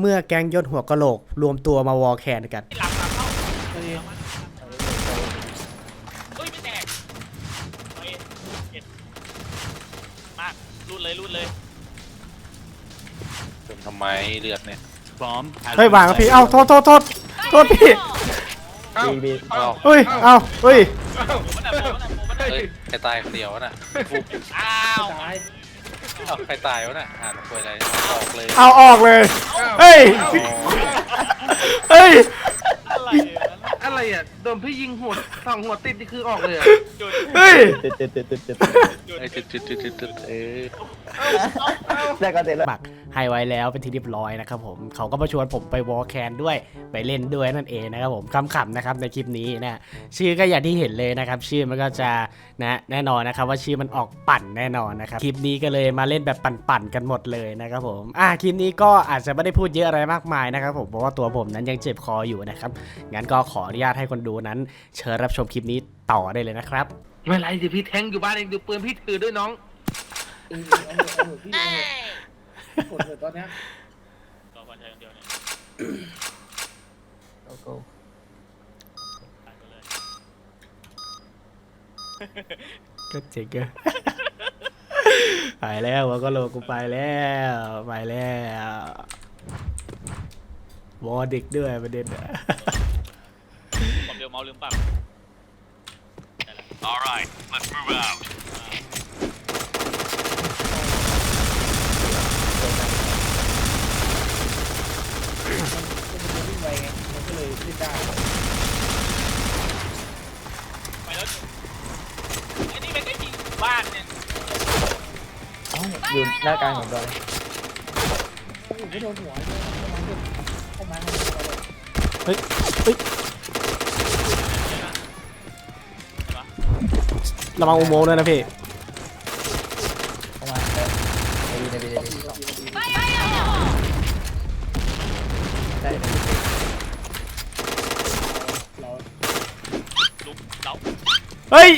เมื่อแก๊งยศหัวกะโหลก รวมตัวมาวอลแคนกัน หลังหลังเข้าเฮ้ยไม่แตกเฮ้ยเจ็บมากรูดเลยรูดเลยจนทำไมเลือดเนี่ย Bomb เฮ้ยวางครับพี่ เอ้าโทษโทษโทษโทษพี่บีบีเอ้าเฮ้ย เอ้าเฮ้ยโอ้มันอะโอ้มันอะโอ้มันอะเฮ้ยใครตายคนเดียววะน่ะฟุบอ้าว เอ้าใครตายวะน่ะอ่านคุยอะไรออกเลย เอาออกเลย เฮ้ย เฮ้ย อะไรอะอะไรอะโดนพี่ยิงหัวสองหัวติดนี่คือออกเลยอะจุดเฮ้ยติดติดติดติดติดจุดไอ้จุดจุดจุดจุดจุดเออ ได้ก็เสร็จแล้วบักให้ไว้แล้วเป็นที่เรียบร้อยนะครับผมเขาก็มาชวนผมไปวอลแคนด้วยไปเล่นด้วยนั่นเองนะครับผมขำๆนะครับในคลิปนี้นะชื่อก็อย่างที่เห็นเลยนะครับ ชื่อมันก็จะนะแน่นอนนะครับว่าชื่อมันออกปั่นแน่นอนนะครับคลิปนี้ก็เลยมาเล่นแบบปั่นๆกันหมดเลยนะครับผมอะคลิปนี้ก็อาจจะไม่ได้พูดเยอะอะไรมากมายนะครับผมเพราะว่าตัวผมนั้นยังเจ็บคออยู่นะครับงั้นก็ขออนุญาตให้คนดูนั้น เชิญรับชมคลิปนี้ต่อได้เลยนะครับ ไม่ไรสิพี่แทงอยู่บ้านเองดูปืนพี่ถือด้วยน้อง เออเอาเถอะเอาเถอะพี่เอาเถอะกดเถอะตอนเนี้ยตัวคนใช้คนเดียวเนี่ยโอ้โหตายไปเลยก็เจ๋งอะไปแล้ววะก็โลกูไปแล้ว ไปแล้ววอเด็กด้วยประเด็นอะ ความเร็วเมาส์ลืมปรับ All right, let's move out. มันวิ่งไวไง มันก็เลยขึ้นได้ไปแล้วไอ้นี่มันก็ยิงบ้านเนี่ยเอ้าอยู่หน้ากลางของดอยโอ้โหไม่โดนหัวเลยเข้ามาเข้ามาเข้ามาเฮ้ยเฮ้ยระวังอุโมงค์ด้วยนะพี่ เข้ามาในบีในบีในบีได้ได้เรา ลุกเล้า เฮ้ย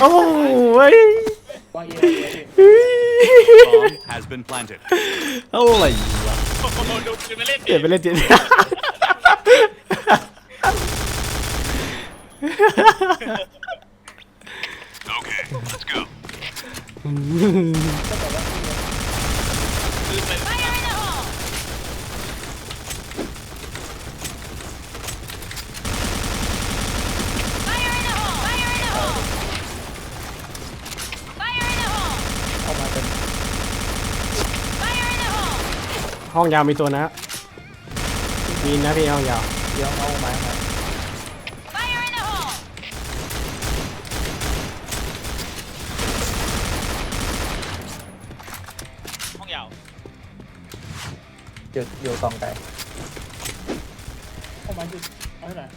โอ้ ยวางเอง Bomb has been planted. อะไรวะโอ้โหดูขึ้นมาเล่นเปลี่ยนไปเล่นเจ็ด Okay, let's go. คือเป็น เข้ามาเป็น ห้องยาวมีตัวนะมีนะพี่ห้องยาว เดี๋ยวเอามาครับห้องยาวอยู่อยู่กองไก่เข้ามาจุดเอาหน่อย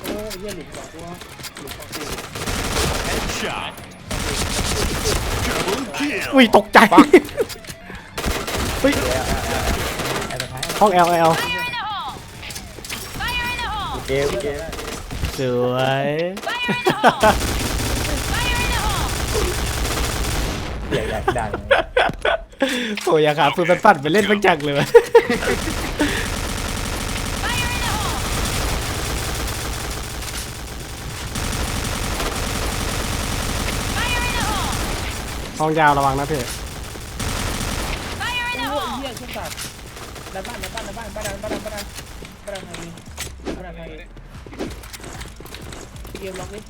เออไอ้เหี้ยหลุมสองตัวหลุมสองสี่ Headshot. Double kill. อุ้ยตกใจเฮ้ยเดี๋ยวอะอะอะไอ้สุดท้ายห้อง L L เกมเกมสวยเดี๋ยวอยากดังโอ้ยอยากหาปืนมันปั่นไปเล่นบ้างจังเลยวะ ห้องยาวระวังนะพี่โอ้ยเหี้ยเครื่องตัดในบ้านในบ้านในบ้านบ้านดันบ้านดันบ้านดันบ้านดันทางนี้บ้านดันทางนี้เกมล็อกนี่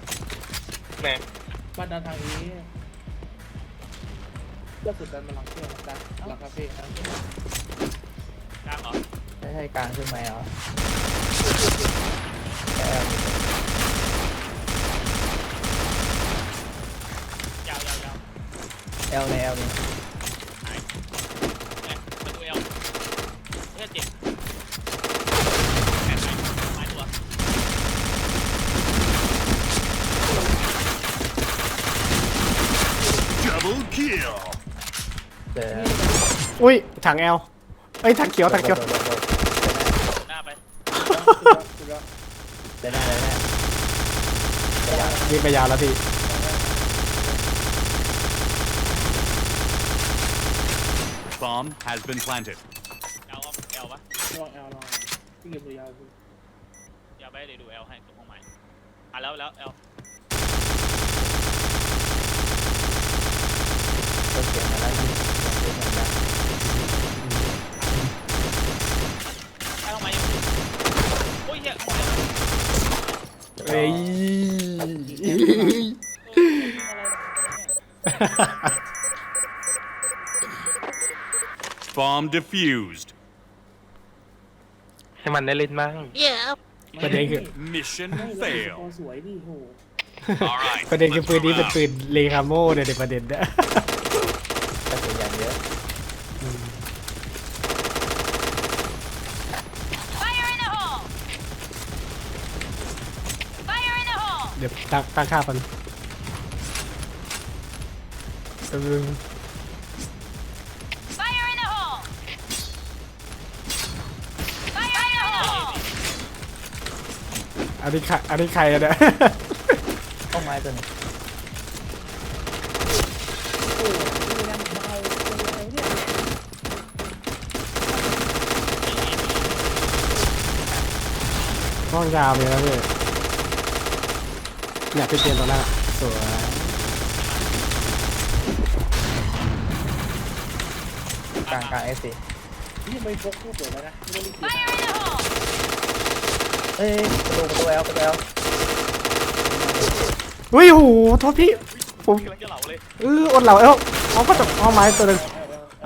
แม่บ้านดันทางนี้เลือกสุดดันมาหลังเครื่องดันหลังคาเฟ่ครับกลางเหรอไม่ใช่กลางขึ้นมาเหรอแอบ ยาวยาวยาว แอ ลในแอลนี่เนี่ยประตูเอลเพื่อนเจ็บไม้ตัว Double kill. เจออุ้ยถัง L เอ้ยถังเขียวถังเขียวหน้าไปเดินหน้าเดินหน้ายิงไปยาวแล้วพี่ Bomb has been planted. เอลเอลปะลองเอาลองที่เก็บตัวยาวคืออย่าไปเดี๋ยวดูเอลให้ตรงห้องไม้อะแล้วแล้วเอลก็เสียงมาแล้วนะเสียงมาแล้วใช่ห้องไม้ยังอยู่โอ้ยเหี้ยห้องไม้เฮ้ย Bomb defused. ให้มันได้เล่นบ้างประเด็นคือ Mission ไม่แล้ว fail. ตัวสวยดิโห All right. ประเด็นคือ let's ปืนนี้ move เป็น out. ปืนเลคาโม่เนี่ยในประเด็นนะกระสุนอย่างเยอะ Fire in the hole! Fire in the hole! เดี๋ยวตั้งตั้งค่าปันเอ อันนี้ใครอันนี้ใครอะเนี่ยต้องไม้ตัวหนึงโอ้ยนี่นั่นเบาตัวอะไรเนี่ยห้องยาวเลยนะพี่เนี่ยพี่เตียนตรงนั้นอะสวยกลางกลางเอสซีนี่ไม่พกคู่สวยแล้วนะไม่ได้รีบ Fire in the hole! เอ้ยประตูประตูแอลประตูแอลเฮ้ยโหโทษพี่ผมกำลังจะเหลาเลยเอออดเหล่าเอ้าเอาก็ตกห้องไม้ตัวหนึง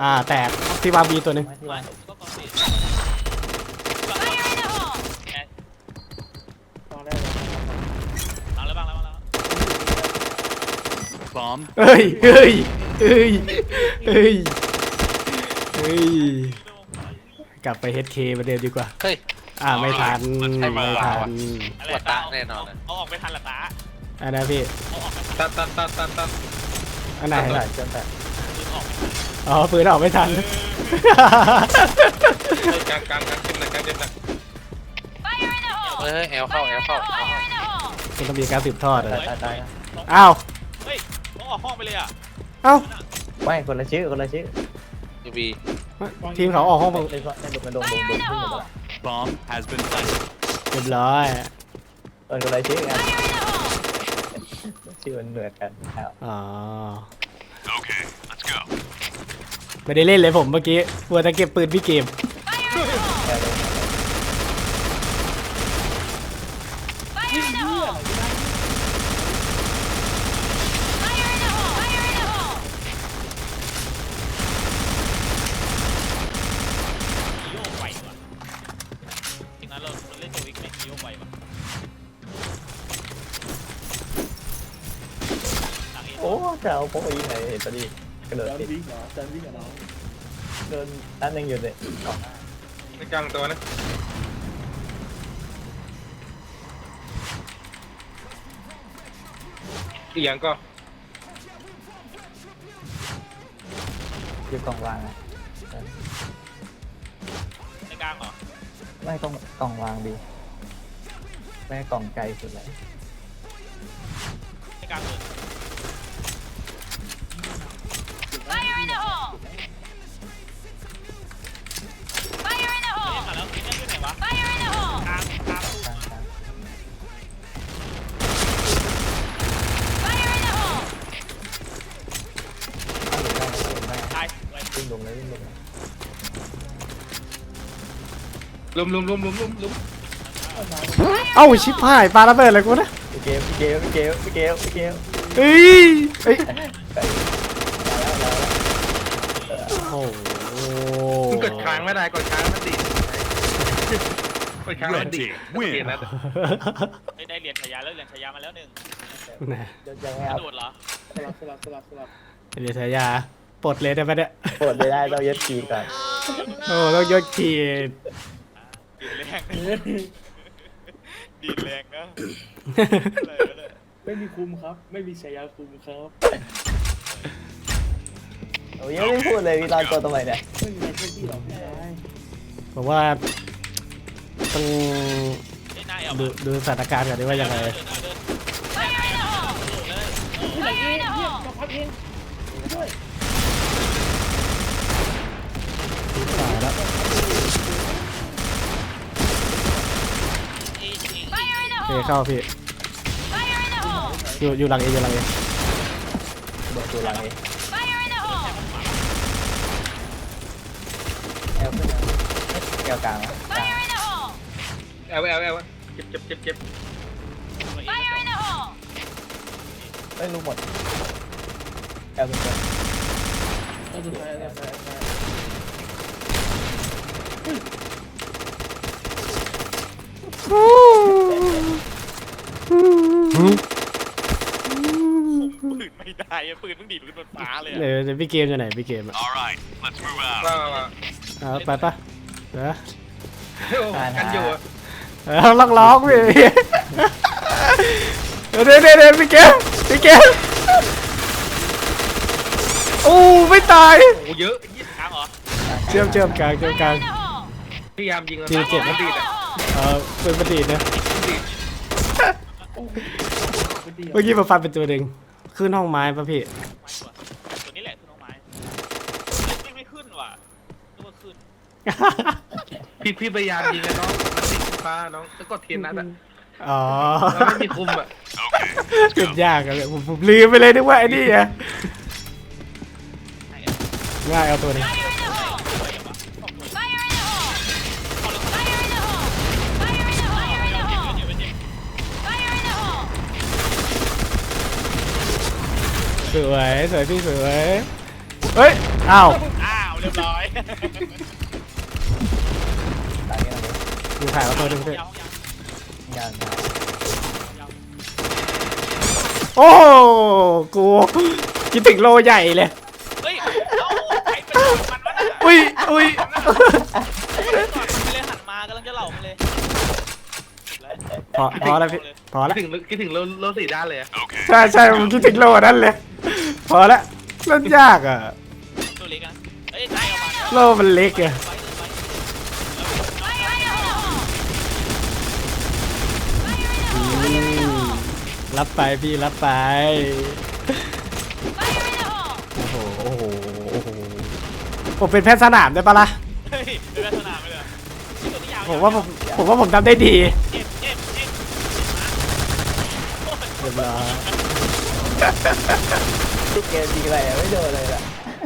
อ่าแตกที่วางบีตัวหนึงไม้ที่มาวางต้องกองสิ Fire in the hole! ตอนแรกเลยหลังแล้วบ้างแล้วบ้างแล้ว Bomb เฮ้ยเฮ้ยเฮ้ยเฮ้ยเฮ้ยกลับไปเฮดเคประเด็นดีกว่า เฮ้ย อ่าไม่ทันให้มาไม่ทันอะไรว่าตะแน่นอนนะเอาออกไปทันละตาอันนั้นพี่เอาออกไปทันตัดตัดตัดตัดตัดอันไหนเท่าไหร่จนแต่ปืนออกไปทันอ๋อปืนออกไม่ทันกลางกลางกลางขึ้นนะกลางเจ็บนะ Fire in the เฮ้ hole! ยแอลเข้าแอลเข้าแอลเข้า Fire in the hole! มันต้องมีการสืบทอดตาอะยตายตายนะอ้าวเฮ้ยต้องออกห้องไปเลยอะเอ้าไม่คนละชื่อคนละชื่อยูบีทีมเขาออกห้องมาเล่นเล่นมันโดนโดนโดนขึ้นหมดแล้ว bomb has been planted. เรียบร้อยเออคนละชื่อกัน Fire in the hole! ชื่อมันเหมือนกันอ้าวอ๋อ Okay, let's go. ไม่ได้เล่นเลยผมเมื่อกี้วัวแต่เก็บปืนพี่เกม Fire in the hole! แค่เลย Fire in the hole! โอ้จะเอาพวกอีไหนเห็นพอดีกระโดดจันติดวิ่งเหรอจันวิ่งกับน้องโดนนั่นหนึ่งอยู่เลยกล่องหน้าในกลางตัวนะอีกอย่างก็อยู่กล่องวางอะในกลางเหรอไม่ต้องกล่องวางดีแม่กล่องไกลสุดเลยในกลางเลย ลุมลุมลุมลุมลุมลุมเอ้าชิบหายปาระเบิดอะไรกูนะพี่เกลพี่เกลพี่เกลพี่เกลพี่เกลเฮ้ยเอ้ยไกลมาแล้วมาแล้วโอ้โหมึงกดค้างไม่ได้กดค้างมันดิกดค้างมัน Red ดิ team เปลี่ยน win. นะได้ได้เหรียญฉายาแล้วเหรียญฉายามาแล้วหนึ่งนะจะยังไงกครัระบโดดเหรอสลับสลับสลับสลับเดี๋ยวฉายาปลดเลยได้ปะเนี่ยปวดไม่ได้ต้องยึดคีย์ก่อนโอ้ต้องยกขีด ดีดแรงดีดแรงนะอะไรวะเนี่ยไม่มีคุมครับ ไม่มีฉายาคุมครับ โอ้ยยังไม่พูดเลยพี่ตอนตัวทำไมเนี่ยไม่มีใครช่วยพี่หรอกพี่ชายผมว่าต้องไอ้หน้าแอลดูดูสถานการณ์ก่อนดีว่ายังไงเดินเดิน Fire in the hole! เลย Fire in the hole! มาพักเองด้วยแล้ว เอ้ยเอ้ย Fire in the เอ hole! เข้าพี่ Fire in the hole! อยู่อยู่หลังเออยู่หลังเอโดนตัวหลังเอง Fire in the hole! แอลขึ้นมาแอลกลางนะกลาง Fire in the hole! แอลแอลแอลเจ็บเจ็บเจ็บเจ็บ Fire in the hole! เอ้ยรู้หมดแอลเป็นตัว ปืนไม่ได้อะปืนมึงดีดขึ้นบนฟ้าเลยอะเดี๋ยวเดี๋ยวพี่เกมจะไหนพี่เกมอะ All right, let's move out. ว่าว่าว่าเอาไปปะเออโอ้กันอยู่อะเออล็อกล็อกพี่เดี๋ยวเดี๋ยวเดี๋ยวพี่เกมพี่เกมโอ้ไม่ตายโอ้เยอะกลางเหรอเชื่อมเชื่อมกลางเชื่อมกลาง Fire in the hole! พยายามยิงแล้วทีมเจ็บ มันดีดอะเออเป็นประดิษฐ์นะมันดีดไม่ดี เมื่อกี้มาฟันเป็นตัวหนึ่งขึ้นห้องไม้ป่ะพี่ไม้ตัวตัวนี้แหละคือน้องไม้ไม่ไม่ขึ้นว่ะนึกว่าขึ้นพี่พี่พยายามยิงอะน้องมันติดฟ้าน้องแล้วก็เทียนนัดอะอ๋อแล้วไม่มีคุมอะจุดยากอะเลยผมผมลืมไปเลยนึกว่าไอ้นี่อะง่ายเอาตัวนี้ สวยสวยพี่สวย เฮ้ย อ้าวอ้าวเรียบร้อยตายกันเลยดูถ่ายมาตัวหนึงด้วยยาวยาวยังโอ้กูคิดถึงโลใหญ่เลย เฮ้ยเอาใครเป็นมันวะน่ะอุ้ยอุ้ยไม่เลยหันมากำลังจะเหล่ามาเลยพอพอแล้วพี่พอคิแล้ดวถึงคิดถึงโลโลสี่ด้านเลยอะ okay. ใช่ใช่ผมคิดถึงโลนั้นเลย พอแล้วเล่นยากอะ ตัวเล็กอะเอ้ยนายเอามาโลมันเล็กอะไปเลยไป Fire in the hole! อืมรับไปพี่รับไป Fire in the hole! โอ้โห โอ้โห โอ้โห ผมเป็นแพทย์สนามได้ปะล่ะ เฮ้ยเป็นลักษณะไปเลยตัวนี้ยาวผมว่าผมผมว่าผมทำได้ดีเจ็บเจ็บเจ็บเรียบร้อย ทุกเกมยิงอะไรอะไม่โดนเลยอะ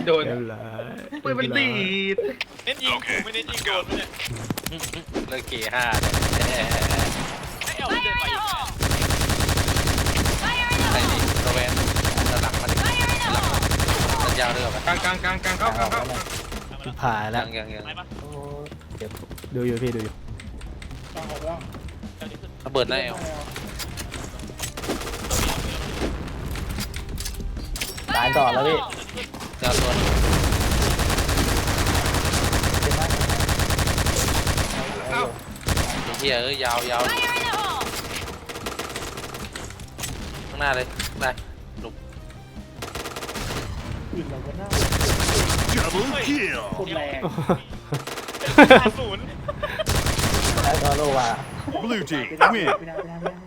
โดนเรียบร้อยปืนมันดีดเน้นยิงกูไม่เน้นยิงโดนเนี่ยเลิกเกย์ห้าเนี่ยไม่เอา Fire เดิน in ไป the hole! Fire in the ใส่ hole! ดิตะเวนด้านหลังมัน Fire in the hole! สัญญาเรือไปกลางกลางกลางกลางเข้ากลางเข้าผ่านแล้ยัวงยังยังไปปะโอ้เจ็บดูอยู่พี่ดูอยู่ต้องออกแล้วเดี๋ยวนี้ขึ้นระเบิดหน้าเอวายต่อแล้วพี่เจ้าตัวเจ็บมากเอ้าไอ้เหี้ยเอ้ยยาวยาว Fire in the hole! ข้างหน้าเลยไปลุกอื่นเราก็น่า Double kill. คตรแรงศูนย์ แล้วก็โลว่า Blue team ไม่ win. ได้ไม่ได้ไม่ได้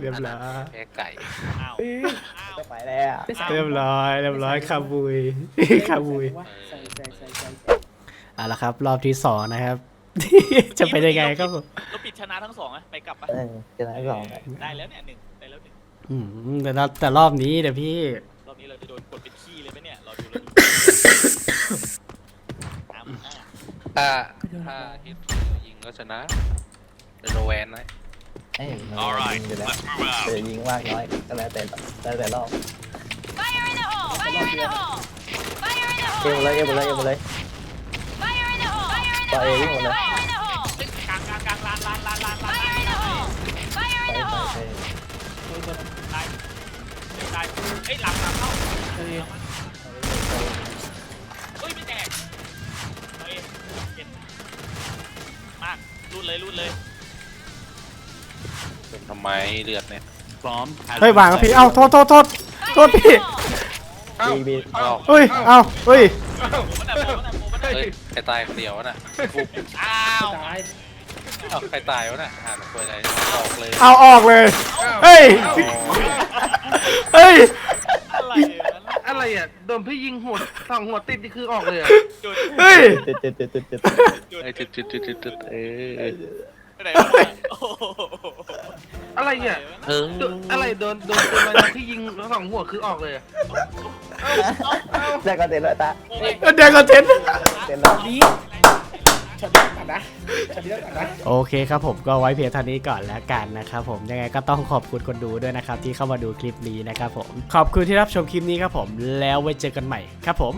เรียบร้อยแพ้ไก่อ้าวเอ้ยอ้าวจะไปแล้วเรียบร้อยเรียบร้อยคาบุยคาบุยใส่ใส่ใส่ใส่เอาละครับ รอบที่สองนะครับ จะเป็นยังไงครับผมเราปิดชนะทั้งสองอะไปกลับปะเออจะได้สองเลยได้แล้วเนี่ยหนึ่งได้แล้วหนึ่งอืมแต่รอบแต่รอบนี้เดี๋ยวพี่รอบนี้เราจะโดนกดเป็นขี้เลยไหมเนี่ยเราดูเราดูตามหน้าถ้าถ้าฮิตยิงก็ชนะเดนโรแวนนะเอ้ย All ยิ right, งอยู่แล้ว let's move แต่ out. ยิงมากน้อยก็แล้วแต่แล้วแต่รอบ Fire in the hole! Fire in the hole! Fire in the เอว hole! เลยเอวเลยเอวเลย Fire in the hole! Fire in ต่ the อเอ hole! วิ่งหมดเลย Fire in the hole! เฮ้ยกลางกลางกลางลานลานลานลานลาน Fire in the hole! Fire ไป in the ไป hole! ไปตายเดี๋ยวตายเฮ้ยหลังหลังเข้าเฮ้ยไม่แตกเฮ้ยเจ็บมากรูดเลยรูดเลย เป็นทำไมเลือดเนี่ย Bomb has เฮ้ย been วางครับพี่ planted. เอ้าโทษโทษโทษโทษพี่เอ้าบีบีเอ้าเฮ้ย เอ้าเฮ้ยเอ้าโอ้มันหนักโอ้มันหนักโอ้มันหนักเฮ้ยใครตายคนเดียววะน่ะฟุบอ้าวตายเอ้าใครตายวะน่ะหามันเปิดอะไรออกเลยเอาออกเลย เฮ้ย เฮ้ยอะไรวะอะไรอะโดนพี่ยิงหัวสองหัวติดนี่คือออกเลยอะจุดเฮ้ย เจ็ดเจ็ดเจ็ดเจ็ดเจ็ดจุดไอ้จุดจุดจุดจุดจุดเออ ไปไหนวะเนี่ยโอ้โหอะไรอะเออโดนอะไรโดนโดนโดนมาที่ยิงสองหัวคือออกเลยอะได้ก็เต็มแล้วตาโอ้ยเดนคอนเทนต์เต็มแล้วนี้ช็อตนี้ตัดนะช็อตนี้ตัดนะ โอเคครับผมก็ไว้เพียงเท่านี้ก่อนแล้วกันนะครับผมยังไงก็ต้องขอบคุณคนดูด้วยนะครับที่เข้ามาดูคลิปนี้นะครับผมขอบคุณที่รับชมคลิปนี้ครับผมแล้วไว้เจอกันใหม่ครับผม